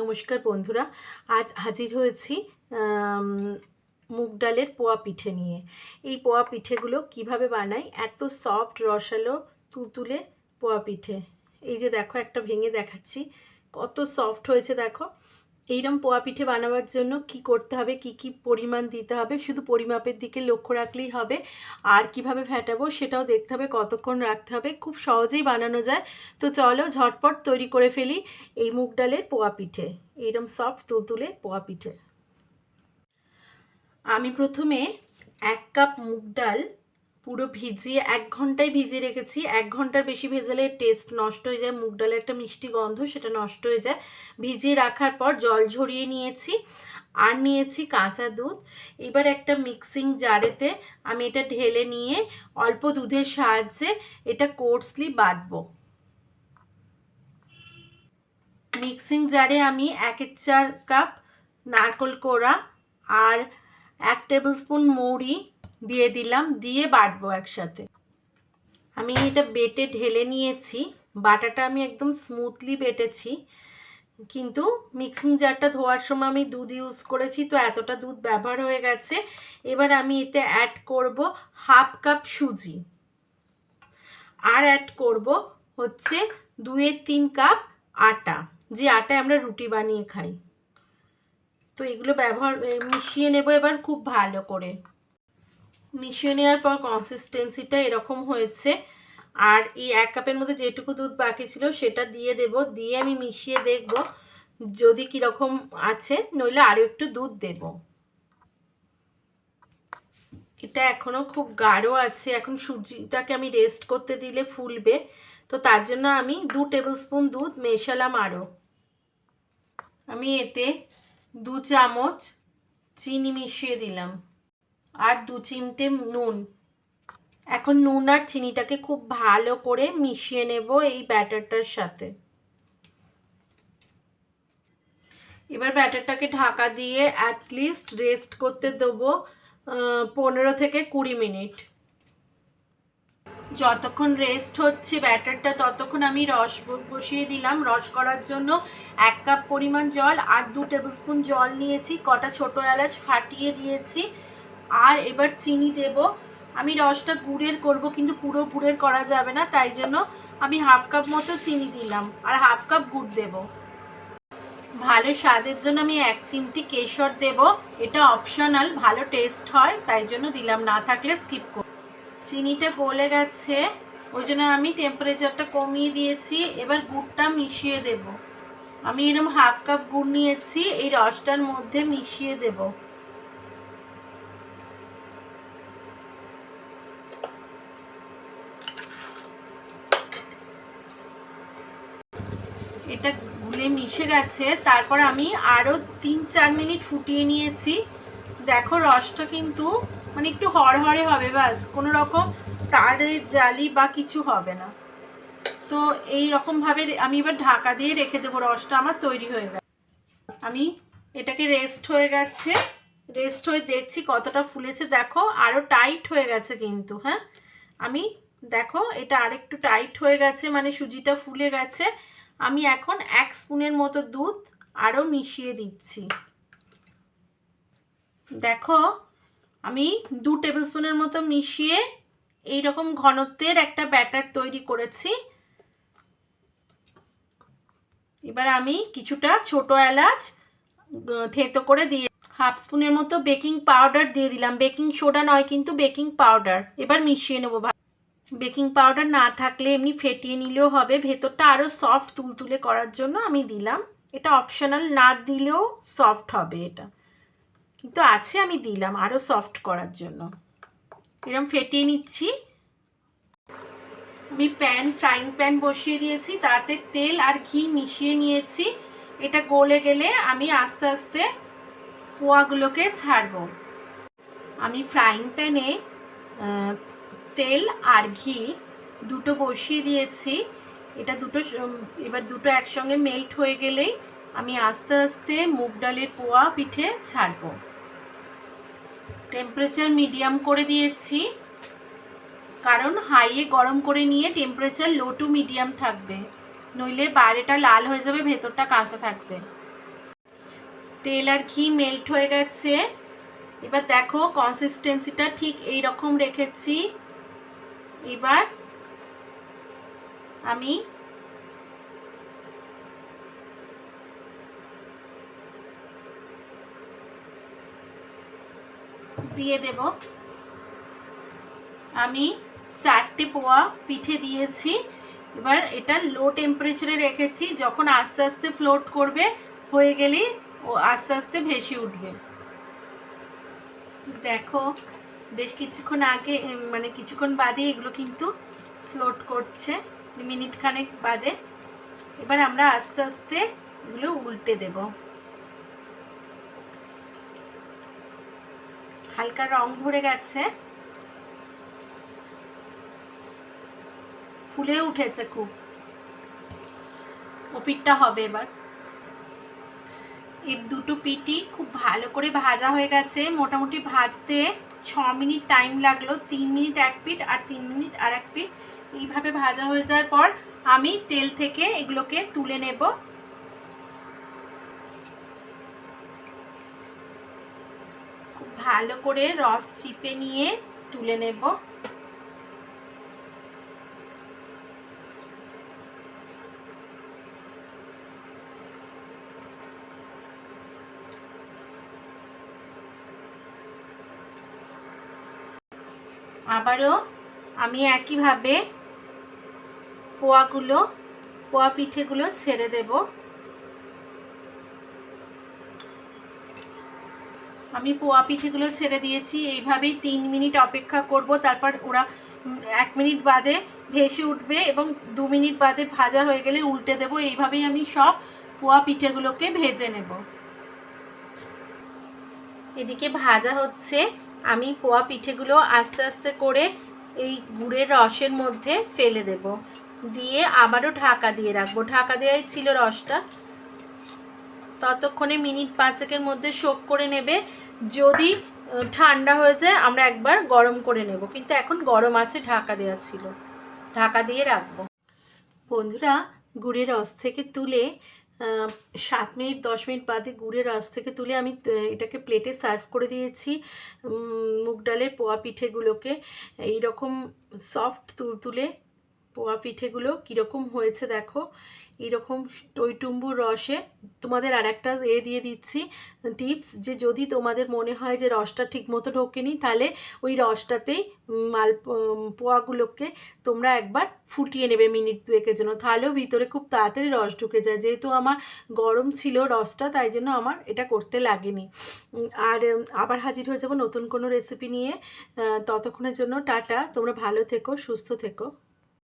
নমস্কার বন্ধুরা, আজ হাজির হয়েছি মুগ ডালের পোয়া পিঠে নিয়ে। এই পোয়া পিঠেগুলো কীভাবে বানাই? এত সফট রসালো তুতুলে পোয়া পিঠে। এই যে দেখো, একটা ভেঙে দেখাচ্ছি। কত সফট হয়েছে দেখো। এইরকম পোয়া পিঠে বানাবার জন্য কি করতে হবে, কি কি পরিমাণ দিতে হবে, শুধু পরিমাপের দিকে লক্ষ্য রাখলেই হবে। আর কীভাবে ফেটাবো সেটাও দেখতে হবে, কতক্ষণ রাখতে হবে, খুব সহজেই বানানো যায়। তো চলো ঝটপট তৈরি করে ফেলি এই মুগ ডালের পোয়া পিঠে এইরকম সফট তুলতুলে পোয়া পিঠে। আমি প্রথমে এক কাপ মুগ ডাল পুরো ভিজিয়ে এক ঘন্টায় ভিজিয়ে রেখেছি। এক ঘণ্টার বেশি ভেজালে টেস্ট নষ্ট হয়ে যায়, মুগ ডালের একটা মিষ্টি গন্ধ সেটা নষ্ট হয়ে যায়। ভিজিয়ে রাখার পর জল ঝরিয়ে নিয়েছি আর নিয়েছি কাঁচা দুধ। এবার একটা মিক্সিং জারেতে আমি এটা ঢেলে নিয়ে অল্প দুধের সাহায্যে এটা কোর্সলি বাটবো। মিক্সিং জারে আমি এক চার কাপ নারকোল কোড়া আর এক টেবিল স্পুন মৌরি দিয়ে দিলাম, দিয়ে বাটবো একসাথে। আমি এটা বেটে ঢেলে নিয়েছি। বাটাটা আমি একদম স্মুথলি বেটেছি। কিন্তু মিক্সিং জারটা ধোয়ার সময় আমি দুধ ইউজ করেছি, তো এতটা দুধ ব্যবহার হয়ে গেছে। এবার আমি এতে অ্যাড করব হাফ কাপ সুজি। আর অ্যাড করব হচ্ছে দুয়ের তিন কাপ আটা। যে আটায় আমরা রুটি বানিয়ে খাই। তো এগুলো ব্যবহার মিশিয়ে নেব এবার খুব ভালো করে। মিশিয়ে নেওয়ার পর কনসিস্টেন্সিটা এরকম হয়েছে। আর এই এক কাপের মধ্যে যেটুকু দুধ বাকি ছিল সেটা দিয়ে দেব। দিয়ে আমি মিশিয়ে দেখব যদি কীরকম আছে, নইলে আরও একটু দুধ দেব। এটা এখনও খুব গাঢ় আছে। এখন সুজিটাকে আমি রেস্ট করতে দিলে ফুলবে। তো তার জন্য আমি দু টেবিল স্পুন দুধ মেশালাম আরও আমি এতে দু চামচ চিনি মিশিয়ে দিলাম। আর দু চিমটে নুন। এখন নুন আর চিনিটাকে খুব ভালো করে মিশিয়ে নেব এই ব্যাটারটার সাথে। এবার ব্যাটারটাকে ঢাকা দিয়ে অ্যাটলিস্ট রেস্ট করতে দেবো পনেরো থেকে কুড়ি মিনিট। যতক্ষণ রেস্ট হচ্ছে ব্যাটারটা, ততক্ষণ আমি রস বসিয়ে দিলাম। রস করার জন্য এক কাপ পরিমাণ জল আর দু টেবিলস্পুন জল নিয়েছি। কটা ছোটো এলাচ ফাটিয়ে দিয়েছি। আর এবার চিনি দেব। আমি রসটা গুড়ের করব, কিন্তু পুরো গুড়ের করা যাবে না, তাই জন্য আমি হাফ কাপ মতো চিনি দিলাম আর হাফ কাপ গুড় দেব। ভালো স্বাদের জন্য আমি এক চিমটি কেশর দেব। এটা অপশনাল ভালো টেস্ট হয়, তাই জন্য দিলাম, না থাকলে স্কিপ করব চিনিটা গলে গেছে, ওই জন্য আমি টেম্পারেচারটা কমিয়ে দিয়েছি, এবার গুড়টা মিশিয়ে দেব। আমি এরকম হাফ কাপ গুড় নিয়েছি, এই রসটার মধ্যে মিশিয়ে দেব। এটা গুলে মিশে গেছে। তারপর আমি আরও তিন, চার মিনিট ফুটিয়ে নিয়েছি। দেখো, রসটা কিন্তু মানে একটু হরহরে হবে, ব্যাস। কোনো রকম তারের জালি বা কিছু হবে না। তো এই রকমভাবে আমি এবার ঢাকা দিয়ে রেখে দেবো রসটা। আমার তৈরি হয়ে গেছে। আমি এটাকে রেস্ট হয়ে গেছে। রেস্ট হয়ে দেখছি কতটা ফুলেছে। দেখো আরও টাইট হয়ে গেছে কিন্তু হ্যাঁ? আমি, দেখো, এটা আরেকটু টাইট হয়ে গেছে মানে সুজিটা ফুলে গেছে। আমি এখন এক স্পুনের মতো দুধ আরও মিশিয়ে দিচ্ছি। দেখো, আমি দু টেবিল স্পুনের মতো মিশিয়ে এই রকম ঘনত্বের একটা ব্যাটার তৈরি করেছি। এবার আমি কিছুটা ছোট এলাচ থেতো করে দিয়ে হাফ স্পুনের মতো বেকিং পাউডার দিয়ে দিলাম। বেকিং সোডা নয়, কিন্তু বেকিং পাউডার। এবার মিশিয়ে নেব বেকিং পাউডার না থাকলে এমনি ফেটিয়ে নিলেও হবে। ভেতরটা আরও সফট তুলতুলে করার জন্য আমি দিলাম। এটা অপশনাল না দিলেও সফট হবে এটা। কিন্তু আছে আমি দিলাম আরও সফট করার জন্য। এরকম ফেটিয়ে নিচ্ছি। আমি প্যান ফ্রাইং প্যান বসিয়ে দিয়েছি। তাতে তেল আর ঘি মিশিয়ে নিয়েছি। এটা গলে গেলে আমি আস্তে আস্তে পোয়াগুলোকে ছাড়বো। আমি ফ্রাইং প্যানে তেল আর ঘি দুটো বসিয়ে দিয়েছি। এটা দুটো এবার দুটো একসঙ্গে মেল্ট হয়ে গেলেই আমি আস্তে আস্তে মুগ ডালের পোয়া পিঠে ছাড়বো। টেম্পারেচার মিডিয়াম করে দিয়েছি। কারণ হাইয়ে গরম করে নিয়ে টেম্পারেচার লো টু মিডিয়াম থাকবে। নইলে বাইরেটা লাল হয়ে যাবে, ভেতরটা কাঁচা থাকবে। তেল আর ঘি মেল্ট হয়ে গেছে। এবার দেখো কনসিস্টেন্সিটা ঠিক এই রকম রেখেছি। এবার আমি দিয়ে দেব। আমি চারটে পোয়া পিঠে দিয়েছি। এবার এটা লো টেম্পারেচারে রেখেছি। যখন আস্তে আস্তে ফ্লোট করবে, হয়ে গেলেই ও আস্তে আস্তে ভেসে উঠবে। দেখো বেশ কিছুক্ষণ আগে মানে কিছুক্ষণ বাদে এগুলো কিন্তু ফ্লোট করছে, মিনিট খানেক বাদে। এবার আমরা আস্তে আস্তে এগুলো উল্টে দেব। হালকা রং ধরে গেছে। ফুলে উঠেছে খুব। ও পিঠটা হবে এবার। এই দুটো পিটি খুব ভালো করে ভাজা হয়ে গেছে। মোটামুটি ভাজতে ছ মিনিট টাইম লাগল, তিন মিনিট এক পিট আর তিন মিনিট আর এক পিট। এইভাবে ভাজা হয়ে যাওয়ার পর আমি তেল থেকে এগুলোকে তুলে নেব। ভালো করে রস চিপে নিয়ে তুলে নেব। আবারও আমি একইভাবে পোয়াগুলো, পোয়া পিঠেগুলো ছেড়ে দেব। আমি পোয়া পিঠেগুলো ছেড়ে দিয়েছি, এইভাবেই তিন মিনিট অপেক্ষা করব, তারপর ওরা এক মিনিট বাদে ভেসে উঠবে এবং দু মিনিট বাদে ভাজা হয়ে গেলে উল্টে দেব, এইভাবেই আমি সব পোয়া পিঠেগুলোকে ভেজে নেব। এদিকে ভাজা হচ্ছে। আমি পোয়া পিঠেগুলো আস্তে আস্তে করে এই গুড়ের রসের মধ্যে ফেলে দেব। দিয়ে আবারও ঢাকা দিয়ে রাখব। ঢাকা দেওয়াই ছিল রসটা। ততক্ষণে মিনিট পাঁচেকের মধ্যে শোক করে নেবে। যদি ঠান্ডা হয়ে যায়, আমরা একবার গরম করে নেব। কিন্তু এখন গরম আছে, ঢাকা দেওয়া ছিল। ঢাকা দিয়ে রাখব। বন্ধুরা, গুড়ের রস থেকে তুলে সাত মিনিট, দশ মিনিট বাদে গুড়ের রস থেকে তুলে আমি এটাকে প্লেটে সার্ভ করে দিয়েছি মুগ ডালের পোয়া পিঠেগুলোকে। এইরকম সফট তুলতুলে পোয়া পিঠেগুলো কীরকম হয়েছে দেখো। এইরকম টইটুম্বুর রসে তোমাদের আর একটা এ দিয়ে দিচ্ছি টিপস যে যদি তোমাদের মনে হয় যে রসটা ঠিকমতো ঢোকেনি তাহলে ওই রসটাতেই মাল পোয়াগুলোকে তোমরা একবার ফুটিয়ে নেবে মিনিট দুয়েকের জন্য। তাহলেও ভিতরে খুব তাড়াতাড়ি রস ঢুকে যায়। যেহেতু আমার গরম ছিল রসটা, তাই জন্য আমার এটা করতে লাগেনি। আর আবার হাজির হয়ে যাব নতুন কোনো রেসিপি নিয়ে। ততক্ষণের জন্য টাটা। তোমরা ভালো থেকো, সুস্থ থেকো।